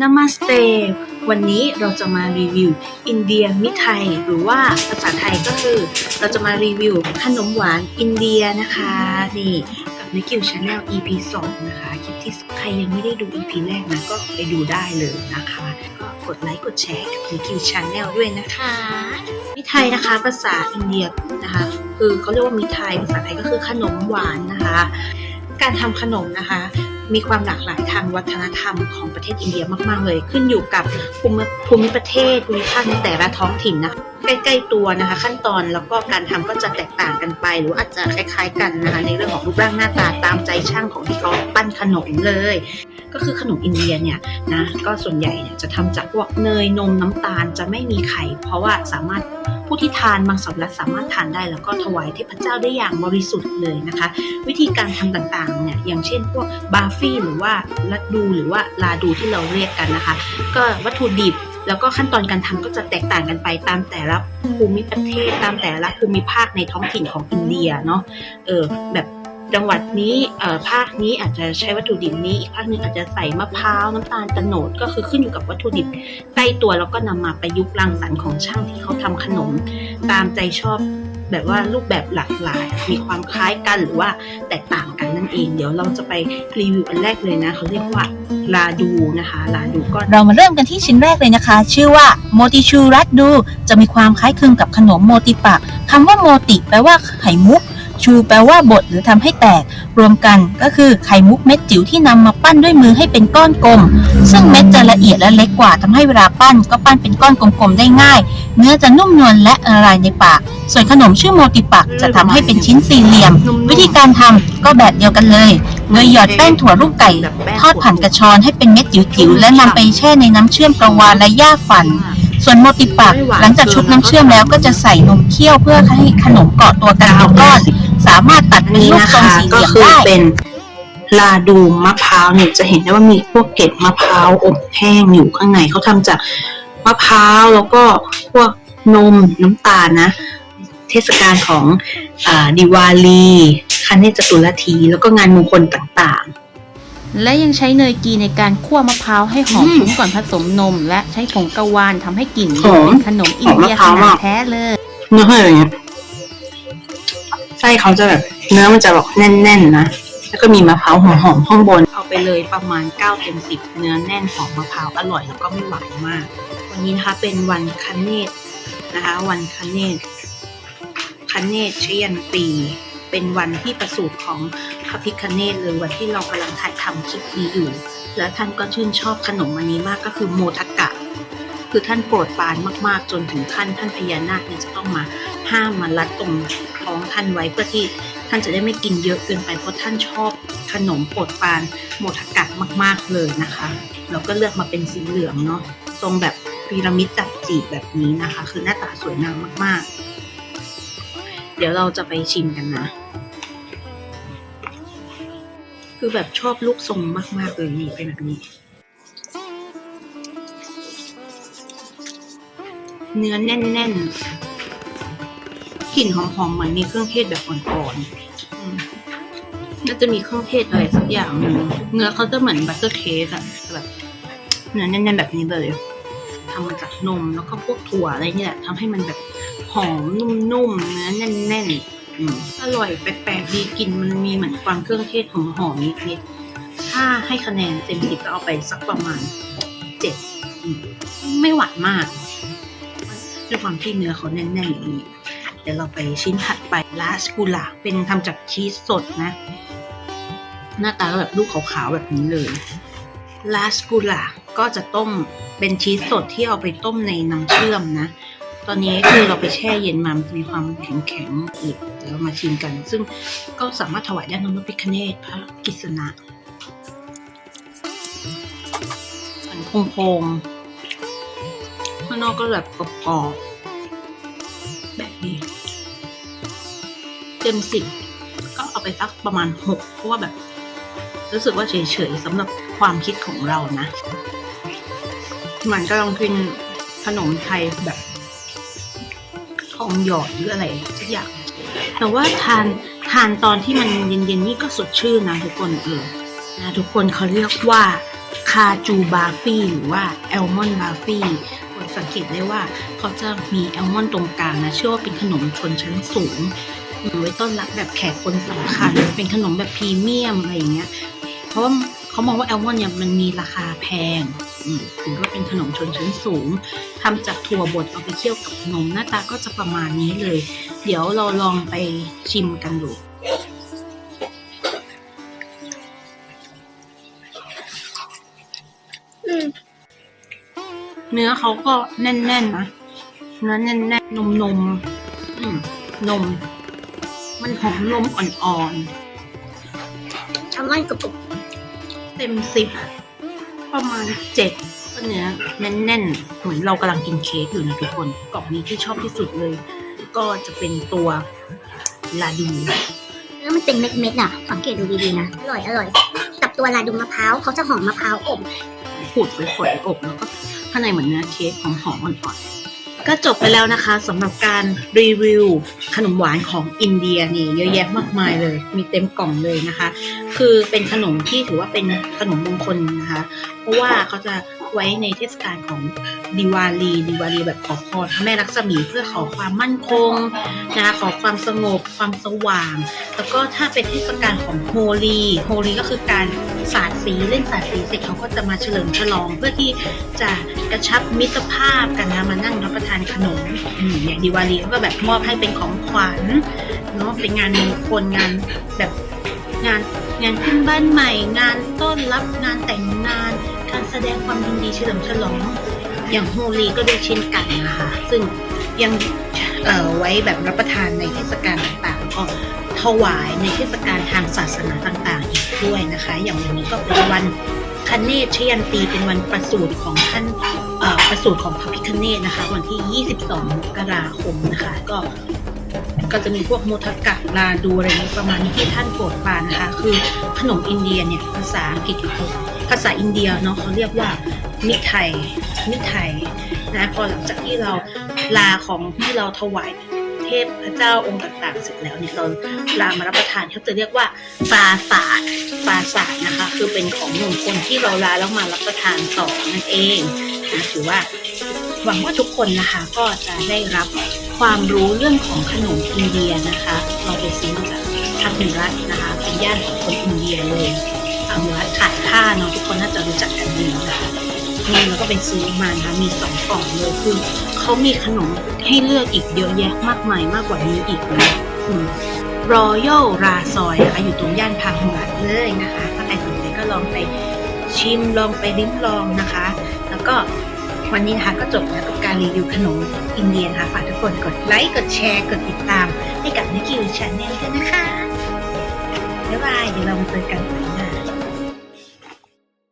นามาสเตวันนี้เราจะมารีวิว อินเดียมิไทย หรือว่าภาษาไทยก็คือ เราจะมารีวิวขนมหวานอินเดียนะคะนี่กับนิกิวชาแนล EP 2 นะคะ คลิปที่ใครยังไม่ได้ดู EP แรกนะก็ไปดูได้เลยนะคะ ก็กดไลค์กดแชร์กับนิกิวชาแนลด้วยนะคะมิไทยนะคะภาษาอินเดียนะคะ คือเขาเรียกว่ามิไทยภาษาไทยก็คือขนมหวานนะคะ การทำขนมนะคะ มีความหลากหลายทางวัฒนธรรมของประเทศอินเดียมาก ๆ เลย ขึ้นอยู่กับภูมิภูมิประเทศภูมิภาคในแต่ละท้องถิ่นนะคะ ใกล้ๆตัวนะคะ ขั้นตอนแล้วก็การทำก็จะแตกต่างกันไป หรืออาจจะคล้าย ๆ กันนะคะในเรื่องของรูปร่างหน้าตาตามใจช่างของที่เขาปั้นขนมเลย ก็คือขนมอินเดียเนี่ยนะก็ส่วนใหญ่เนี่ยจะทำจากพวกเนยนมน้ำตาลจะไม่มีไข่เพราะว่าสามารถผู้ที่ทานบางสำรับสามารถทานได้แล้วก็ถวายเทพเจ้าได้อย่างบริสุทธิ์เลยนะคะ วิธีการทำต่างๆเนี่ยอย่างเช่นพวกบาฟี่หรือว่าลัดดูหรือว่าลาดูที่เราเรียกกันนะคะ ก็วัตถุดิบ แล้วก็ขั้นตอนการทำก็จะแตกต่างกันไปตามแต่ละภูมิประเทศตามแต่ละภูมิภาคในท้องถิ่นของอินเดียเนาะเออแบบจังหวัดนี้เอ่อภาคนี้อาจจะใช้วัตถุดิบนี้ อีกภาคหนึงอาจจะใส่มะพร้าวน้ำตาลตะโนดก็คือขึ้นอยู่กับวัตถุดิบใกล้ตัวแล้วก็นำมาประยุกต์รังสรรค์ของช่างที่เขาทำขนม ตามใจชอบ แบบว่ารูปแบบหลากหลาย มีความคล้ายกันหรือว่าแตกต่างกันนั่นเอง เดี๋ยวเราจะไปรีวิวอันแรกเลยนะเขาเรียกว่าลาดูนะคะลาดูก็เรามาเริ่มกันที่ชิ้นแรกเลยนะคะ ชื่อว่าโมติชูรัตดู จะมีความคล้ายคลึงกับขนมโมติปะคำว่าโมติแปลว่าไข่มุก ชูแปลว่าบดหรือทำให้แตก รวมกันก็คือไข่มุกเม็ดจิ๋วที่นำมาปั้นด้วยมือให้เป็นก้อนกลม ซึ่งเม็ดจะละเอียดและเล็กกว่าทำให้เวลาปั้นก็ปั้นเป็นก้อนกลมๆได้ง่าย เนื้อจะนุ่มนวลและละลายในปาก ส่วนขนมชื่อโมติปักจะทำให้เป็นชิ้นสี่เหลี่ยม วิธีการทำก็แบบเดียวกันเลยโดยหยอดแป้งถั่วลูกไก่ ทอดผ่านกระชอนให้เป็นเม็ดจิ๋วๆและนำไปแช่ในน้ำเชื่อมกระวานและหญ้าฝันส่วนโมติปักหลังจากชุบน้ำเชื่อมแล้วก็จะใส่นมเคี่ยวเพื่อให้ขนมเกาะตัวกันเป็นก้อน สามารถตัดเป็นนี่รูปนะทรงคะสี่เหก็ลี่ยมคือได้เป็นลาดูมะพร้าวเนี่ยจะเห็นได้ว่ามีพวกเกล็ดมะพร้าวอบแห้งอยู่ข้างในเขาทำจากมะพร้าวแล้วก็พวกนมน้ำตาลนะ เทศกาลของอาดิวาลีคันเนจตุรทีแล้วก็งานมงคลต่างและยังใช้เนยกีในการคั่วมะพร้าวให้หอมอืมฟุ้งก่อนผสมนม และใช้ผงกะวานทำให้กลิ่นหอมเป็นขนมอินเดียหอมมะพร้าวขนาดมากแท้เลยๆเนื้อเขาอย่างเงี้ย ไส้เขาจะแบบเนื้อมันจะแบบแน่นๆนะแล้วก็มีมะพร้าวหอมๆข้างบน เอาไปเลยประมาณ 9 เต็ม 10 เนื้อแน่นหอมมะพร้าวอร่อยแล้วก็ไม่หวานมาก วันนี้นะคะเป็นวันคันเนตนะคะ วันคันเนตคันเนตเชียนตีเป็นวันที่ประสูติของพระพิคเนตเลยวันที่เรากำลังถ่ายทำคลิปนี้อยู่ แล้วท่านก็ชื่นชอบขนมอันนี้มากก็คือโมทกะ คือท่านโปรดปรานมากๆ จนถึงขั้นท่านพญานาคเนี่ยจะต้องมาห้ามมารัดตรง ท้องท่านไว้เพื่อที่ท่านจะได้ไม่กินเยอะเกินไปเพราะท่านชอบขนมโปรดปานโมทกะมาก ๆเลยนะคะเราก็เลือกมาเป็นสีเหลืองเนาะทรงแบบพีระมิดจับจีบแบบนี้นะคะ คือหน้าตาสวยงามมาก ๆ เดี๋ยวเราจะไปชิมกันนะ คือแบบชอบลูกทรงมาก ๆ เลยนี่เป็นแบบนี้ เนื้อแน่น ๆ กลิ่นหอมๆเหมือนมีเครื่องเทศแบบอ่อนๆน่าจะมีเครื่องเทศอะไรสักอย่างหนึ่งเนื้อเขาจะเหมือนบัตเตอร์เค้กอะแบบเนื้อแน่นๆแบบนี้เลยทำมาจากนมแล้วก็พวกถั่วอะไรเนี่แหละทำให้มันแบบหอมนุ่มๆเนื้อแน่นๆอืมอร่อยแปลกๆดีกลิ่นมันมีเหมือนความเครื่องเทศหอมๆนิดๆถ้าให้คะแนนเต็มสิบก็เอาไปสักประมาณเจ็ดไม่หวานมากด้วยความที่เนื้อเขาแน่นๆอย่างนี้ เดี๋ยวเราไปชิ้นถัดไปลาสกูล่าเป็นทำจากชีสสดนะ หน้าตาก็แบบลูกขาวๆแบบนี้เลยลาสกูล่าก็จะต้มเป็นชีสสดที่เอาไปต้มในน้ำเชื่อมนะ ตอนนี้คือเราไปแช่เย็นมามันจะมีความแข็งๆอีกเดี๋ยวมาชิมกัน ซึ่งก็สามารถถวายได้น้ำพระพิคเนตพระกิษณะมันโพงๆข้างนอกก็แบบกรอบๆแบบ นี้เต็มสิบก็เอาไปสักประมาณหกเพราะว่าแบบ รู้สึกว่าเฉยๆสำหรับความคิดของเรานะมันก็ลองกินขนมไทยแบบทองหยอดหรืออะไรสักอย่างแต่ว่าทานทานตอนที่มันเย็นๆนี่ก็สดชื่นนะทุกคนเออนะทุกคนเขาเรียกว่าคาจูบาฟี่หรือว่าแอลมอนบาฟี่ คนสังเกตได้ว่าเขาจะมีแอลมอนตรงกลางนะเชื่อว่าเป็นขนมชนชั้นสูงอืมไว้ต้อนรับแบบแขกคนสำคัญเป็นขนมแบบพรีเมียมอะไรอย่างเงี้ย เพราะว่าเขามองว่าแอลมอนเนี่ยมันมีราคาแพงอืมถือว่าเป็นขนมชนชั้นสูงทำจากถั่วบดเอาไปเคี่ยวกับนมหน้าตาก็จะประมาณนี้เลย เดี๋ยวเราลองไปชิมกันดู เนื้อเขาก็แน่นๆนะเนื้อแน่นๆนมนมๆอืมนม มันหอมนมอ่อนแซลมอนกรุบๆเต็มสิบประมาณเจ็ดก็เนื้อแน่นๆเหมือนเรากำลังกินเค้กอยู่นะทุกคนกล่องนี้ที่ชอบที่สุดเลย ก็จะเป็นตัวลาดูๆแล้วมันเป็นเม็ดๆอะสังเกตดูดีๆนะอร่อยอร่อยกับตัวลาดูมะพร้าวเขาจะหอมมะพร้าวอบขูดฝอยๆอบแล้วก็ ข้างในเหมือนเนื้อเค้กหอมๆอ่อนๆก็จบไปแล้วนะคะสำหรับการรีวิวขนมหวานของอินเดียนี่เยอะแยะมากมายเลย มีเต็มกล่องเลยนะคะ คือเป็นขนมที่ถือว่าเป็นขนมมงคลนะคะ เพราะว่าเขาจะ ไว้ในเทศกาลของดิวาลีดิวาลีแบบขอพรพระแม่ลักษมีเพื่อขอความมั่นคงนะคะขอความสงบความสว่าง แล้วก็ถ้าเป็นเทศกาลของโฮลีโฮลีก็คือการสาดสีเล่นสาดสีเสร็จเขาก็จะมาเฉลิมฉลองเพื่อที่จะกระชับมิตรภาพกันนะมานั่งรับประทานขนมอย่างดิวาลีก็แบบมอบให้เป็นของขวัญเนาะเป็นงานมงคลงานแบบงานงานขึ้นบ้านใหม่ งานต้อนรับงานแต่งงาน การแสดงความยินดีเฉลิมฉลอง อย่างโฮลีก็ด้วยเช่นกันนะคะซึ่งยังไว้แบบรับประทานในเทศกาลต่างๆ ก็ถวายในเทศกาลทางศาสนาต่างๆ อีกด้วยนะคะ อย่างวันนี้ก็เป็นวันคเนศชยันตีเป็นวันประสูติของท่านประสูติของพระพิคเนศนะคะ วันที่ 22มกราคมนะคะ ก็ก็จะมีพวกโมทกะลาดูอะไรนี้ประมาณนี้ที่ท่านโปรดปานนะคะ คือขนมอินเดียเนี่ยภาษาอังกฤษเขา ภาษาอินเดียเนาะเขาเรียกว่ามิไทยมิไทยนะพอหลังจากที่เราลาของที่เราถวายเทพพระเจ้าองค์ต่างๆ เสร็จแล้วเนี่ยเราลามารับประทานเขาจะเรียกว่าปราศาสตร์ปราศาสตร์นะคะ คือเป็นของมงคลที่เราลาแล้วมารับประทานต่อนั่นเองนะถือว่าหวังว่าทุกคนนะคะก็จะได้รับความรู้เรื่องของขนมอินเดียนะคะ เราไปซื้อมาจากทางเหนือนะคะเป็นย่านของคนอินเดียเลย ทางเหนือขายผ้าเนาะทุกคนน่าจะรู้จักกันดีนะคะนี่เราก็ไปซื้อมานะคะมีสองกล่องเลยคือเขามีขนมให้เลือกอีกเยอะแยะมากมายมากกว่านี้อีกนะรอยัลราซอยนะคะอยู่ตรงย่านพาหุรัตเลยนะคะถ้าใครสนใจก็ลองไปชิมลองไปลิ้มลองนะคะ แล้วก็วันนี้นะคะก็จบแล้วกับการรีวิวขนมอินเดียนะคะฝากทุกคนกดไลค์กดแชร์ กดติดตามให้กับนิกิวชาแนลด้วยนะคะ บ๊ายบาย เดี๋ยวเรามาเจอกันใหม่